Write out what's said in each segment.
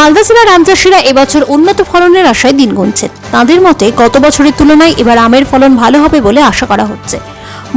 মালদা জেলার আম চাষিরা এবছর উন্নত ফলনের আশায় দিন গুনছে। তাদের মতে, গত বছরের তুলনায় এবার আমের ফলন ভালো হবে বলে আশা করা হচ্ছে।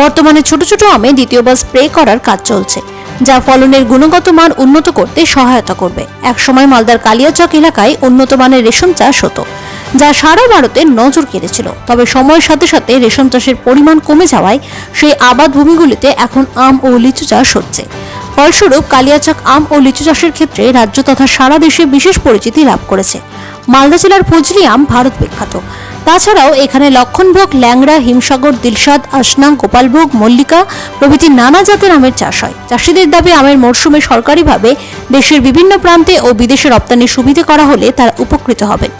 বর্তমানে ছোট ছোট আমে দ্বিতীয়বার স্প্রে করার কাজ চলছে, যা ফলনের গুণগত মান উন্নত করতে সহায়তা করবে। একসময় মালদার কালিয়াচক এলাকায় উন্নত মানের রেশম চাষ হতো, যা সারা ভারতে নজর কেড়েছিল। তবে সময়ের সাথে সাথে রেশম চাষের পরিমাণ কমে যাওয়ায় সেই আবাদ ভূমিগুলিতে এখন আম ও লিচু চাষ হচ্ছে। ফলস্বরূপ কালিয়াচক আম ও লিচু চাষের ক্ষেত্রে রাজ্য তথা সারা দেশে বিশেষ পরিচিতি লাভ করেছে। মালদা জেলার ফজলি আম ভারত বিখ্যাত। তাছাড়াও এখানে লক্ষণভোগ, ল্যাংড়া, হিমসাগর, দিলশাদ আসনা গোপালভোগ, মল্লিকা প্রভৃতি নানা জাতের আমের চাষ হয়। চাষিদের দাবি, আমের মরশুমে সরকারিভাবে দেশের বিভিন্ন প্রান্তে ও বিদেশে রপ্তানির সুবিধে করা হলে তারা উপকৃত হবেন।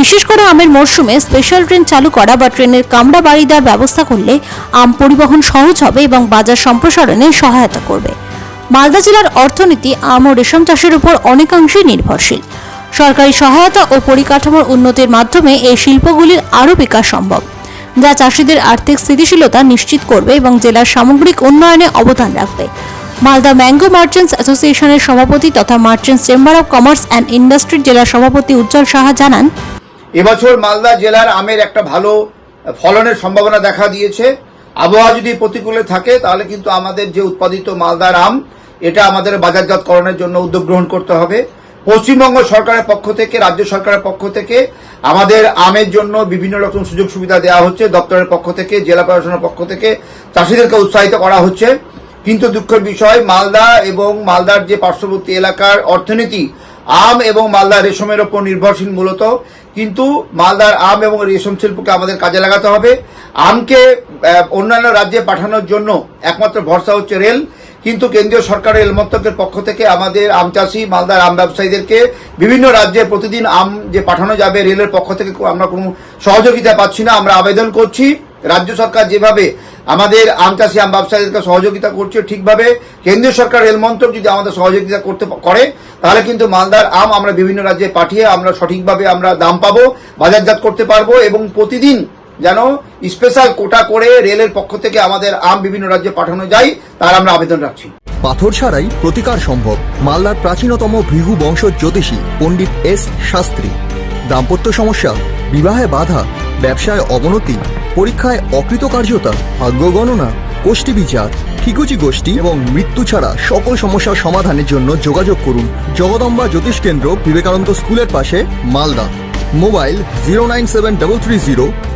বিশেষ করে আমের মরশুমে স্পেশাল ট্রেন চালু করা বা ট্রেনের কামড়া বাড়ি দেওয়ার ব্যবস্থা করলে আম পরিবহন সহজ হবে এবং বাজার সম্প্রসারণে সহায়তা করবে। মালদা জেলার অর্থনীতি আম ও রেশম চাষের উপর অনেকাংশেই নির্ভরশীল। সরকারি সহায়তা ও পরিকাঠামোর উন্নতির মাধ্যমে এই শিল্পগুলির আরও বিকাশ সম্ভব। যা চাষিদের আর্থিক স্থিতিশীলতা নিশ্চিত করবে এবং জেলার সামগ্রিক উন্নয়নে অবদান রাখবে। মালদা ম্যাঙ্গো মার্চেন্টস অ্যাসোসিয়েশনের সভাপতি তথা merchants chamber of commerce and ইন্ডাস্ট্রির জেলার সভাপতি উজ্জ্বল সাহা জানান, এবছর মালদা জেলার আমের একটা ভালো ফলনের সম্ভাবনা দেখা দিয়েছে। আবহাওয়া যদি প্রতিকূলে থাকে, তাহলে কিন্তু আমাদের যে উৎপাদিত মালদার আম, এটা আমাদের বাজারজাতকরণের জন্য উদ্যোগ গ্রহণ করতে হবে। পশ্চিমবঙ্গ সরকারের পক্ষ থেকে, রাজ্য সরকারের পক্ষ থেকে আমাদের আমের জন্য বিভিন্ন রকম সুযোগ সুবিধা দেওয়া হচ্ছে। দপ্তরের পক্ষ থেকে, জেলা প্রশাসনের পক্ষ থেকে চাষিদেরকে উৎসাহিত করা হচ্ছে। কিন্তু দুঃখের বিষয়, মালদা এবং মালদার যে পার্শ্ববর্তী এলাকার অর্থনীতি, আম এবং মালদা রেশমের ওপর নির্ভরশীল মূলত। কিন্তু মালদার আম এবং রেশম শিল্পকে আমাদের কাজে লাগাতে হবে। আমকে অন্যান্য রাজ্যে পাঠানোর জন্য একমাত্র ভরসা হচ্ছে রেল, কিন্তু কেন্দ্রীয় সরকারের রেল মন্ত্রকের পক্ষ থেকে আমাদের আম চাষি, মালদার আম ব্যবসায়ীদেরকে বিভিন্ন রাজ্যে প্রতিদিন আম যে পাঠানো যাবে রেলের পক্ষ থেকে আমরা কোনো সহযোগিতা পাচ্ছি না। আমরা আবেদন করছি, রাজ্য সরকার যেভাবে আমাদের আম চাষি, আম ব্যবসায়ীদেরকে সহযোগিতা করছে ঠিকভাবে, কেন্দ্রীয় সরকার রেল মন্ত্রক যদি আমাদের সহযোগিতা করতে করে, তাহলে কিন্তু মালদার আম আমরা বিভিন্ন রাজ্যে পাঠিয়ে আমরা সঠিকভাবে আমরা দাম পাবো, বাজারজাত করতে পারব এবং প্রতিদিন যেন স্পেশাল কোটা করে রেলের পক্ষ থেকে আমাদের আম বিভিন্ন রাজ্যে পাঠানো যায়, তার আমরা আবেদন রাখছি। পাথর ছাড়াই প্রতিকার সম্ভব। মালদার প্রাচীনতম ভৃগু বংশ জ্যোতিষী পণ্ডিত এস শাস্ত্রী। দাম্পত্য সমস্যা, বিবাহে বাধা, ব্যবসায় অবনতি, পরীক্ষায় অকৃতকার্যতা, ভাগ্য গণনা গোষ্ঠী বিচার, ঠিকুচি গোষ্ঠী এবং মৃত্যু ছাড়া সকল সমস্যার সমাধানের জন্য যোগাযোগ করুন জগদম্বা জ্যোতিষ কেন্দ্র বিবেকানন্দ স্কুলের পাশে Malda. Mobile zero nine seven double three zero